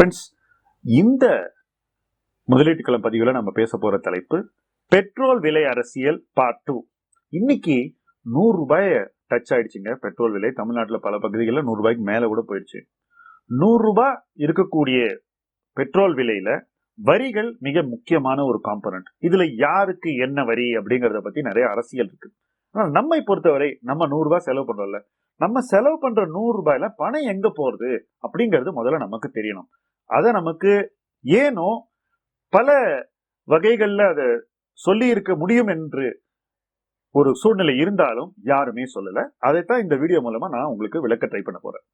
Friends இந்த முதலீட்டு களம் பதிவில் நம்ம பேச போற தலைப்பு பெட்ரோல் விலை அரசியல் பார்ட் டூ இன்னைக்கு நூறு ரூபாயை டச் ஆயிடுச்சுங்க. பெட்ரோல் விலை தமிழ்நாட்டில் பல பகுதிகளில் நூறு ரூபாய்க்கு மேலே கூட போயிடுச்சு. நூறு ரூபாய் இருக்கக்கூடிய பெட்ரோல் விலையில வரிகள் மிக முக்கியமான ஒரு காம்பனண்ட் இதுல யாருக்கு என்ன வரி அப்படிங்கிறத பத்தி நிறைய அரசியல் இருக்கு. ஆனால் நம்மை பொறுத்தவரை நம்ம நூறு ரூபாய் செலவு பண்றோம்ல. நம்ம செலவு பண்ற நூறு ரூபாயில பணம் எங்க போறது அப்படிங்கிறது முதல்ல நமக்கு தெரியணும். அதை நமக்கு ஏனோ பல வகைகளில் அதை சொல்லி இருக்க முடியும் என்று ஒரு சூழ்நிலை இருந்தாலும் யாருமே சொல்லலை. அதைத்தான் இந்த வீடியோ மூலமா நான் உங்களுக்கு விளக்க ட்ரை பண்ண போறேன்.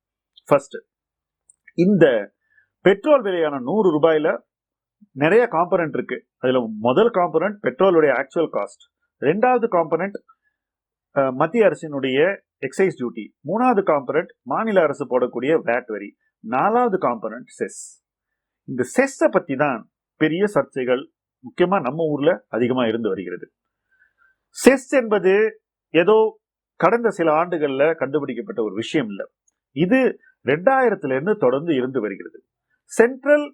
ஃபர்ஸ்ட் இந்த பெட்ரோல் விலையான நூறு ரூபாயில நிறைய காம்பனன்ட் இருக்கு. அதுல முதல் காம்பனண்ட் பெட்ரோலுடைய ஆக்சுவல் காஸ்ட் ரெண்டாவது காம்பனண்ட் மத்திய அரசினுடைய எக்ஸைஸ் டியூட்டி மூணாவது காம்பனன்ட் மாநில அரசு போடக்கூடிய வேட் வரி. நாலாவது காம்பனண்ட் செஸ் இந்த செஸ்ஸை பற்றி தான் பெரிய சர்ச்சைகள் முக்கியமாக நம்ம ஊரில் அதிகமாக இருந்து வருகிறது. செஸ் என்பது ஏதோ கடந்த சில ஆண்டுகளில் கண்டுபிடிக்கப்பட்ட ஒரு விஷயம் இல்லை. இது ரெண்டாயிரத்துலேருந்து தொடர்ந்து இருந்து வருகிறது. சென்ட்ரல்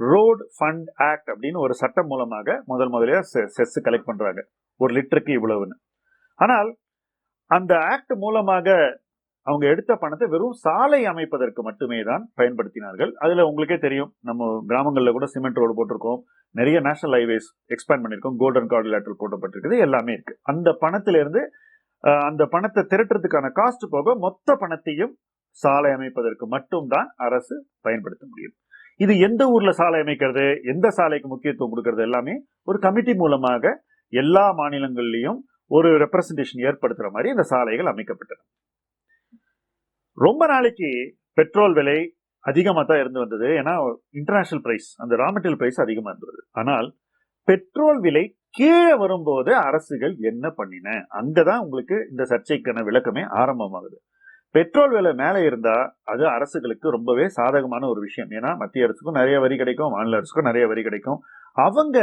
ரோடு ஃபண்ட் ஆக்ட் அப்படின்னு ஒரு சட்டம் மூலமாக முதல் முதலியா செஸ் கலெக்ட் பண்ணுறாங்க ஒரு லிட்டருக்கு இவ்வளவுன்னு. ஆனால் அந்த ஆக்ட் மூலமாக அவங்க எடுத்த பணத்தை வெறும் சாலை அமைப்பதற்கு மட்டுமே தான் பயன்படுத்தினார்கள். அதில் உங்களுக்கே தெரியும் நம்ம கிராமங்களில் கூட சிமெண்ட் ரோடு போட்டிருக்கோம். நிறைய நேஷனல் ஹைவேஸ் எக்ஸ்பேண்ட் பண்ணிருக்கோம் கோல்டன் கார்டு லேட்டர் போட்டப்பட்டிருக்குது எல்லாமே இருக்கு. அந்த பணத்திலிருந்து அந்த பணத்தை திரட்டுறதுக்கான காஸ்ட் போக மொத்த பணத்தையும் சாலை அமைப்பதற்கு மட்டும்தான் அரசு பயன்படுத்த முடியும். இது எந்த ஊர்ல சாலை அமைக்கிறது எந்த சாலைக்கு முக்கியத்துவம் கொடுக்கறது எல்லாமே ஒரு கமிட்டி மூலமாக எல்லா மாநிலங்கள்லேயும் ஒரு ரெப்ரசன்டேஷன் ஏற்படுத்துற மாதிரி இந்த சாலைகள் அமைக்கப்பட்டன. ரொம்ப நாளைக்கு பெட்ரோல் விலை அதிகமாக தான் இருந்து வந்தது. ஏன்னா இன்டர்நேஷனல் பிரைஸ் அந்த ரா மெட்டீரியல் பிரைஸ் அதிகமாக இருந்தது ஆனால் பெட்ரோல் விலை கீழே வரும்போது அரசுகள் என்ன பண்ணின? அங்கதான் உங்களுக்கு இந்த சர்ச்சைக்கான விளக்கமே ஆரம்பமாகுது. பெட்ரோல் விலை மேலே இருந்தா அது அரசுகளுக்கு ரொம்பவே சாதகமான ஒரு விஷயம். ஏன்னா மத்திய அரசுக்கும் நிறைய வரி கிடைக்கும் மாநில அரசுக்கும் நிறைய வரி கிடைக்கும். அவங்க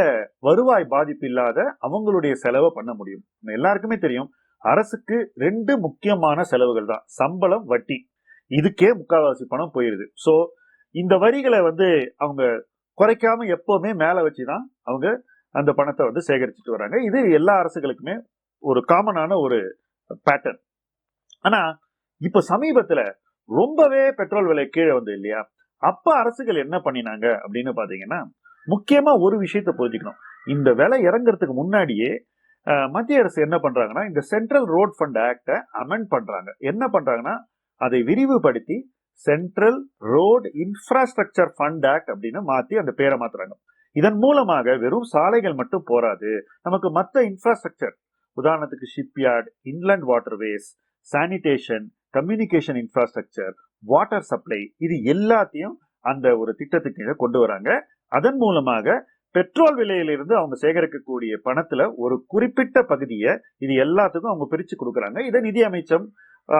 வருவாய் பாதிப்பு இல்லாத அவங்களுடைய செலவை பண்ண முடியும். எல்லாருக்குமே தெரியும் அரசுக்கு ரெண்டு முக்கியமான செலவுகள் தான். சம்பளம் வட்டி. இதுக்கே முக்கால்வாசி பணம் போயிருது. ஸோ இந்த வரிகளை வந்து அவங்க குறைக்காம எப்பவுமே வச்சு தான் அவங்க அந்த பணத்தை வந்து சேகரிச்சுட்டு வராங்க. இது எல்லா அரசுகளுக்குமே ஒரு காமனான ஒரு பேட்டர்ன் ஆனால் இப்போ சமீபத்தில் ரொம்பவே பெட்ரோல் விலை கீழே வந்து இல்லையா? அப்போ அரசுகள் என்ன பண்ணினாங்க அப்படின்னு பார்த்தீங்கன்னா முக்கியமாக ஒரு விஷயத்த புரிஞ்சுக்கணும். இந்த விலை இறங்குறதுக்கு முன்னாடியே மத்திய அரசு என்ன பண்றாங்கன்னா இந்த சென்ட்ரல் ரோட் ஃபண்ட் ஆக்டை அமெண்ட் பண்றாங்க. என்ன பண்றாங்கன்னா அதை விரிவுபடுத்தி central road infrastructure fund act அப்படின்னு மாத்தி அந்த பேரை மாத்துறாங்க. இதன் மூலமாக வெறும் சாலைகள் மட்டும் போராது நமக்கு மற்ற இன்ஃப்ராஸ்ட்ரக்சர் உதாரணத்துக்கு shipyard inland waterways sanitation communication infrastructure water supply இது எல்லாத்தையும் அந்த ஒரு திட்டத்துக்கு கொண்டு வராங்க. அதன் மூலமாக பெட்ரோல் விலையிலிருந்து அவங்க சேகரிக்கக்கூடிய பணத்துல ஒரு குறிப்பிட்ட பகுதியை இது எல்லாத்துக்கும் அவங்க பிரிச்சு கொடுக்குறாங்க. இதை நிதி அமைச்சம்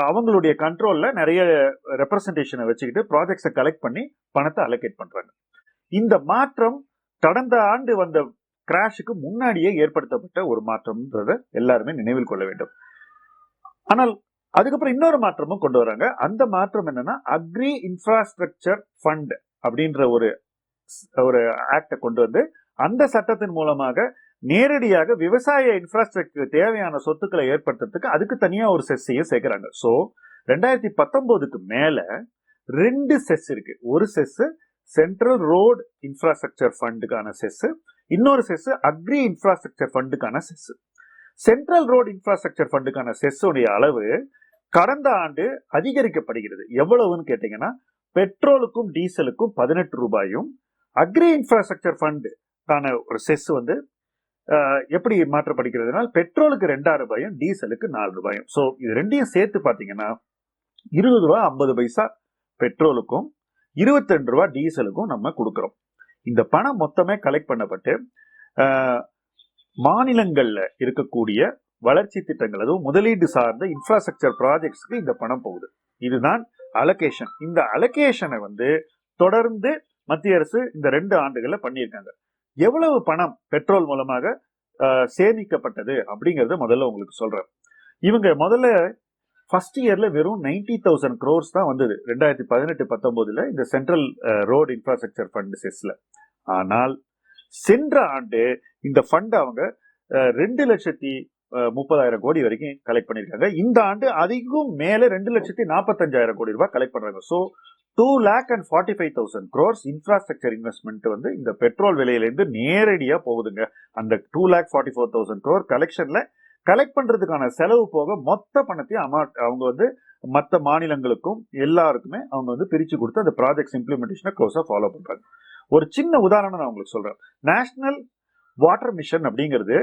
அவங்களுடைய கண்ட்ரோல்ல நிறைய ரெப்ரசன்டேஷனை வச்சுக்கிட்டு ப்ராஜெக்ட்ஸை கலெக்ட் பண்ணி பணத்தை அலோகேட் பண்றாங்க. இந்த மாற்றம் கடந்த ஆண்டு வந்த கிராஷுக்கு முன்னாடியே ஏற்படுத்தப்பட்ட ஒரு மாற்றம்ன்றத எல்லாருமே நினைவில் கொள்ள வேண்டும். ஆனால் அதுக்கப்புறம் இன்னொரு மாற்றமும் கொண்டு வராங்க. அந்த மாற்றம் என்னன்னா அக்ரி இன்ஃப்ராஸ்ட்ரக்சர் ஃபண்ட் அப்படின்ற ஒரு ஒரு ஆக்டை கொண்டு வந்து அந்த சட்டத்தின் மூலமாக நேரடியாக விவசாய இன்ஃப்ராஸ்ட்ரக்சர் தேவையான சொத்துக்களை ஏற்படுத்துறதுக்கு அதுக்கு தனியாக ஒரு செஸ்ஸையே சேர்க்குறாங்க. ஸோ ரெண்டாயிரத்தி பத்தொம்போதுக்கு மேலே ரெண்டு செஸ் இருக்கு. ஒரு செஸ் சென்ட்ரல் ரோடு இன்ஃப்ராஸ்ட்ரக்சர் ஃபண்டுக்கான செஸ் இன்னொரு செஸ் அக்ரி இன்ஃப்ராஸ்ட்ரக்சர் ஃபண்டுக்கான செஸ் சென்ட்ரல் ரோடு இன்ஃப்ராஸ்ட்ரக்சர் ஃபண்டுக்கான செஸ்ஸுடைய அளவு கடந்த ஆண்டு அதிகரிக்கப்படுகிறது. எவ்வளவுன்னு கேட்டீங்கன்னா பெட்ரோலுக்கும் டீசலுக்கும் பதினெட்டு ரூபாயும் அக்ரி இன்ஃப்ராஸ்ட்ரக்சர் ஃபண்டுக்கான ஒரு செஸ் வந்து எப்படி மாற்றப்படுகிறதுனால் பெட்ரோலுக்கு ரெண்டாயிரம் ரூபாயும் டீசலுக்கு நாலு ரூபாயும். ஸோ இது ரெண்டையும் சேர்த்து பார்த்தீங்கன்னா இருபது ரூபா ஐம்பது பைசா பெட்ரோலுக்கும் இருபத்தி ரெண்டு ரூபா டீசலுக்கும் நம்ம கொடுக்குறோம். இந்த பணம் மொத்தமே கலெக்ட் பண்ணப்பட்டு மாநிலங்களில் இருக்கக்கூடிய வளர்ச்சி திட்டங்கள் அதுவும் முதலீடு சார்ந்த இன்ஃப்ராஸ்ட்ரக்சர் ப்ராஜெக்ட்ஸ்க்கு இந்த பணம் போகுது. இதுதான் அலகேஷன் இந்த அலகேஷனை வந்து தொடர்ந்து மத்திய அரசு இந்த ரெண்டு ஆண்டுகளில் பண்ணியிருக்காங்க. எவ்வளவு பணம் பெட்ரோல் மூலமாக சேமிக்கப்பட்டது அப்படிங்கறத முதல்ல உங்களுக்கு சொல்றேன். இவங்க முதல்ல ஃபர்ஸ்ட் இயர்ல வெறும் நைன்டி தௌசண்ட் க்ரோர்ஸ் தான் வந்தது. ரெண்டாயிரத்தி பதினெட்டு பத்தொன்பதுல இந்த சென்ட்ரல் ரோடு இன்ஃப்ராஸ்ட்ரக்சர் ஃபண்ட் செஸ்ல. ஆனால் சென்ற ஆண்டு இந்த ஃபண்ட் அவங்க ரெண்டு லட்சத்தி முப்பதாயிரம் கோடி வரைக்கும் கலெக்ட் பண்ணியிருக்காங்க. இந்த ஆண்டு அதிகம் மேலே ரெண்டு லட்சத்தி நாற்பத்தஞ்சாயிரம் கோடி ரூபாய் கலெக்ட் பண்ணுறாங்க so two lakh and forty five thousand crores infrastructure investment வந்து இந்த பெட்ரோல் விலையிலேருந்து நேரடியாக போகுதுங்க. அந்த two lakh forty four thousand crore கலெக்ஷனில் கலெக்ட் பண்ணுறதுக்கான செலவு போக மொத்த பணத்தையும் அமௌண்ட் அவங்க வந்து மற்ற மாநிலங்களுக்கும் எல்லாருக்குமே அவங்க வந்து பிரிச்சு கொடுத்து அந்த ப்ராஜெக்ட்ஸ் இம்ப்ளிமெண்டேஷனை க்ளோஸாக ஃபாலோ பண்ணுறாங்க ஒரு சின்ன உதாரணம் நான் உங்களுக்கு சொல்கிறேன் நேஷனல் வாட்டர் மிஷன் அப்படிங்கிறது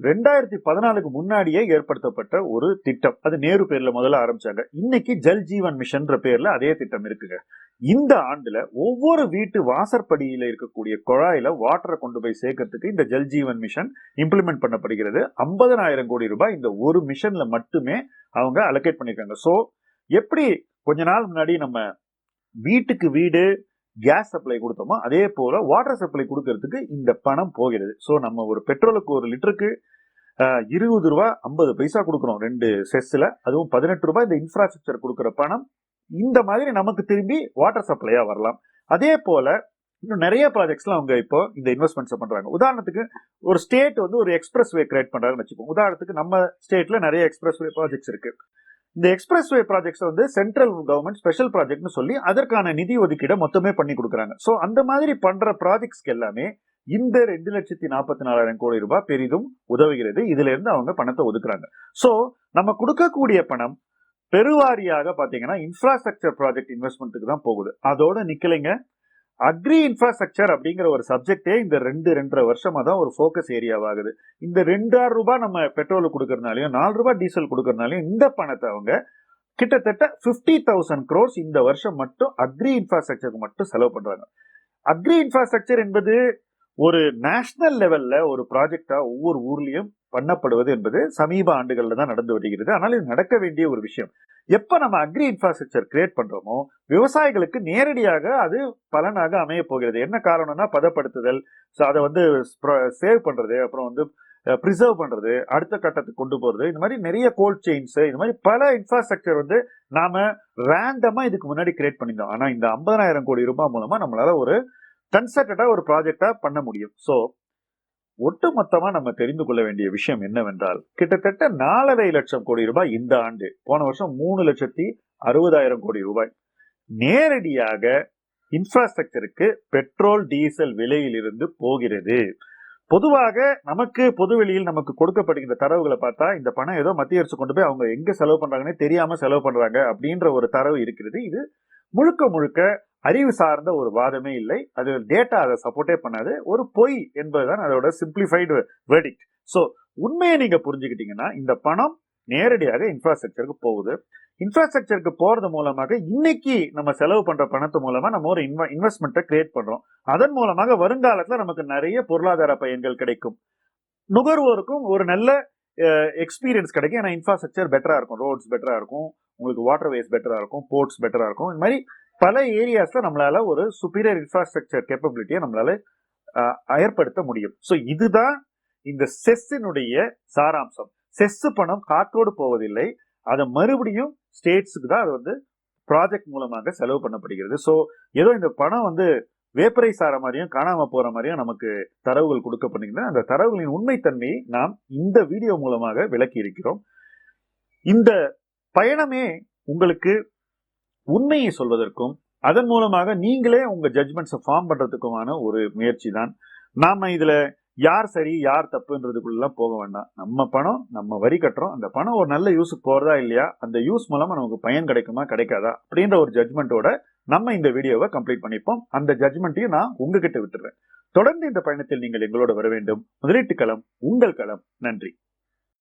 ரெண்டாயிரத்தி பதினாலுக்கு முன்னாடியே ஏற்படுத்தப்பட்ட ஒரு திட்டம். அது நேரு பேர்ல முதல்ல ஆரம்பிச்சாங்க. இன்னைக்கு ஜல் ஜீவன் மிஷன்ற பேர்ல அதே திட்டம் இருக்குங்க. இந்த ஆண்டுல ஒவ்வொரு வீட்டு வாசற்படியில இருக்கக்கூடிய குழாயில வாட்டரை கொண்டு போய் சேர்க்கறதுக்கு இந்த ஜல் ஜீவன் மிஷன் இம்ப்ளிமெண்ட் பண்ணப்படுகிறது. ஐம்பதனாயிரம் கோடி ரூபாய் இந்த ஒரு மிஷன்ல மட்டுமே அவங்க அலோகேட் பண்ணியிருக்காங்க ஸோ எப்படி கொஞ்ச நாள் முன்னாடி நம்ம வீட்டுக்கு வீடு கேஸ் சப்ளை கொடுத்தோமோ அதே போல் வாட்டர் சப்ளை கொடுக்கறதுக்கு இந்த பணம் போகிறது. ஸோ நம்ம ஒரு பெட்ரோலுக்கு ஒரு லிட்டருக்கு இருபது ரூபா ஐம்பது பைசா கொடுக்குறோம் ரெண்டு செஸ்ஸில் அதுவும் பதினெட்டு ரூபாய் இந்த இன்ஃப்ராஸ்ட்ரக்சர் கொடுக்குற பணம் இந்த மாதிரி நமக்கு திரும்பி வாட்டர் சப்ளையாக வரலாம். அதே போல் இன்னும் நிறைய ப்ராஜெக்ட்ஸ்லாம் அவங்க இப்போ இந்த இன்வெஸ்ட்மெண்ட்ஸை பண்ணுறாங்க உதாரணத்துக்கு ஒரு ஸ்டேட் வந்து ஒரு எக்ஸ்பிரஸ் வே கிரியேட் பண்ணுறாங்கன்னு வச்சுக்கோங்க. உதாரணத்துக்கு நம்ம ஸ்டேட்டில் நிறைய எக்ஸ்பிரஸ் வே ப்ராஜெக்ட்ஸ் இருக்குது இந்த எக்ஸ்பிரஸ்வே ப்ராஜெக்ட்ஸ் வந்து சென்ட்ரல் கவர்மெண்ட் ஸ்பெஷல் ப்ராஜெக்ட்னு சொல்லி அதற்கான நிதி ஒதுக்கீடை மொத்தமே பண்ணி கொடுக்குறாங்க. ஸோ அந்த மாதிரி பண்ற ப்ராஜெக்ட்ஸ்க்கு எல்லாமே இந்த ரெண்டு லட்சத்தி நாற்பத்தி நாலாயிரம் கோடி ரூபாய் பெரிதும் உதவுகிறது. இதுல இருந்து அவங்க பணத்தை ஒதுக்குறாங்க. ஸோ நம்ம கொடுக்கக்கூடிய பணம் பெருவாரியாக பார்த்தீங்கன்னா இன்ஃப்ராஸ்ட்ரக்சர் ப்ராஜெக்ட் இன்வெஸ்ட்மெண்ட்டுக்கு தான் போகுது. அதோட நிக்கலைங்க. அக்ரி இன்ஃப்ராஸ்ட்ரக்சர் அப்படிங்கிற ஒரு சப்ஜெக்டே இந்த ரெண்டு ரெண்டரை வருஷமா தான் ஒரு ஃபோக்கஸ் ஏரியாவாகுது இந்த ரெண்டாயிரம் ரூபாய் நம்ம பெட்ரோல் கொடுக்கறதுனாலையும் நாலு ரூபாய் டீசல் கொடுக்கறதுனாலையும் இந்த பணத்தை அவங்க கிட்டத்தட்ட ஃபிஃப்டி தௌசண்ட் க்ரோர்ஸ் இந்த வருஷம் மட்டும் அக்ரி இன்ஃப்ராஸ்ட்ரக்சருக்கு மட்டும் செலவு பண்றாங்க. அக்ரி இன்ஃப்ராஸ்ட்ரக்சர் என்பது ஒரு நேஷனல் லெவல்ல ஒரு ப்ராஜெக்டா ஒவ்வொரு ஊர்லயும் பண்ணப்படுவது என்பது சமீப ஆண்டுகளில் தான் நடந்து வருகிறது. ஆனால் இது நடக்க வேண்டிய ஒரு விஷயம். எப்ப நம்ம அக்ரி இன்ஃப்ராஸ்ட்ரக்சர் கிரியேட் பண்றோமோ விவசாயிகளுக்கு நேரடியாக அது பலனாக அமைய போகிறது. என்ன காரணம்னா பதப்படுத்துதல் அதை வந்து சேவ் பண்றது அப்புறம் வந்து ப்ரிசர்வ் பண்றது அடுத்த கட்டத்துக்கு கொண்டு போறது இந்த மாதிரி நிறைய கோல்ட் செயின்ஸ் இந்த மாதிரி பல இன்ஃப்ராஸ்ட்ரக்சர் வந்து நாம ரேண்டமா இதுக்கு முன்னாடி கிரியேட் பண்ணியிருந்தோம். ஆனா இந்த ஐம்பதாயிரம் கோடி ரூபாய் மூலமா நம்மளால ஒரு கன்சர்டடாக ஒரு ப்ராஜெக்டாக பண்ண முடியும். ஸோ ஒட்டுமொத்தமாக நம்ம தெரிந்து கொள்ள வேண்டிய விஷயம் என்னவென்றால் கிட்டத்தட்ட நாலரை லட்சம் கோடி ரூபாய் இந்த ஆண்டு போன வருஷம் மூணு லட்சத்தி அறுபதாயிரம் கோடி ரூபாய். நேரடியாக இன்ஃப்ராஸ்ட்ரக்சருக்கு பெட்ரோல் டீசல் விலையிலிருந்து போகிறது. பொதுவாக நமக்கு பொதுவெளியில் நமக்கு கொடுக்கப்படுகின்ற தரவுகளை பார்த்தா இந்த பணம் ஏதோ மத்திய அரசு கொண்டு போய் அவங்க எங்க செலவு பண்றாங்கன்னே தெரியாம செலவு பண்றாங்க அப்படின்ற ஒரு தரவு இருக்கிறது. இது முழுக்க முழுக்க அறிவு சார்ந்த ஒரு வாதமே இல்லை. அது டேட்டா அதை சப்போர்ட்டே பண்ணாது. ஒரு பொய் என்பதுதான் அதோட சிம்பிளிஃபைடு வேர்டிக்ட் ஸோ உண்மையை நீங்கள் புரிஞ்சுக்கிட்டீங்கன்னா இந்த பணம் நேரடியாக இன்ஃப்ராஸ்ட்ரக்சருக்கு போகுது. இன்ஃப்ராஸ்ட்ரக்சருக்கு போகிறது மூலமாக இன்னைக்கு நம்ம செலவு பண்ணுற பணத்து மூலமாக நம்ம ஒரு இன்வெஸ்ட்மெண்ட்டை கிரியேட் பண்ணுறோம் அதன் மூலமாக வருங்காலத்தில் நமக்கு நிறைய பொருளாதார பயன்கள் கிடைக்கும். நுகர்வோருக்கும் ஒரு நல்ல எக்ஸ்பீரியன்ஸ் கிடைக்கும். ஏன்னா இன்ஃப்ராஸ்ட்ரக்சர் பெட்டராக இருக்கும். ரோட்ஸ் பெட்டராக இருக்கும். உங்களுக்கு வாட்டர் வேஸ் பெட்டராக இருக்கும். போர்ட்ஸ் பெட்டராக இருக்கும். இந்த மாதிரி பல ஏரியாஸில் நம்மளால ஒரு சுப்பீரியர் இன்ஃப்ராஸ்ட்ரக்சர் கேப்பபிலிட்டியை நம்மளால ஏற்படுத்த முடியும். ஸோ இதுதான் இந்த செஸ்ஸினுடைய சாராம்சம். செஸ் பணம் காற்றோடு போவதில்லை. அதை மறுபடியும் ஸ்டேட்ஸுக்கு தான் அது வந்து ப்ராஜெக்ட் மூலமாக செலவு பண்ணப்படுகிறது. ஸோ ஏதோ இந்த பணம் வந்து வேப்பரை சார மாதிரியும் காணாம போற மாதிரியும் நமக்கு தரவுகள் கொடுக்கப்படுகின்றன. அந்த தரவுகளின் உண்மைத்தன்மையை நாம் இந்த வீடியோ மூலமாக விளக்கி இருக்கிறோம் இந்த பயணமே உங்களுக்கு உண்மையை சொல்வதற்கும் அதன் மூலமாக நீங்களே உங்கள் ஜட்மெண்ட்ஸை ஃபார்ம் பண்ணுறதுக்குமான ஒரு முயற்சி தான் நாம் இதில் யார் சரி யார் தப்புன்றதுக்குள்ளலாம் போக வேண்டாம். நம்ம பணம் நம்ம வரி கட்டுறோம். அந்த பணம் ஒரு நல்ல யூஸுக்கு போகிறதா இல்லையா? அந்த யூஸ் மூலமாக நமக்கு பயன் கிடைக்குமா கிடைக்காதா? அப்படின்ற ஒரு ஜட்மெண்ட்டோட நம்ம இந்த வீடியோவை கம்ப்ளீட் பண்ணிப்போம். அந்த ஜட்மெண்ட்டையும் நான் உங்ககிட்ட விட்டுறேன். தொடர்ந்து இந்த பயணத்தில் நீங்கள் எங்களோட வர வேண்டும். முதலீட்டு களம் உங்கள் களம். நன்றி.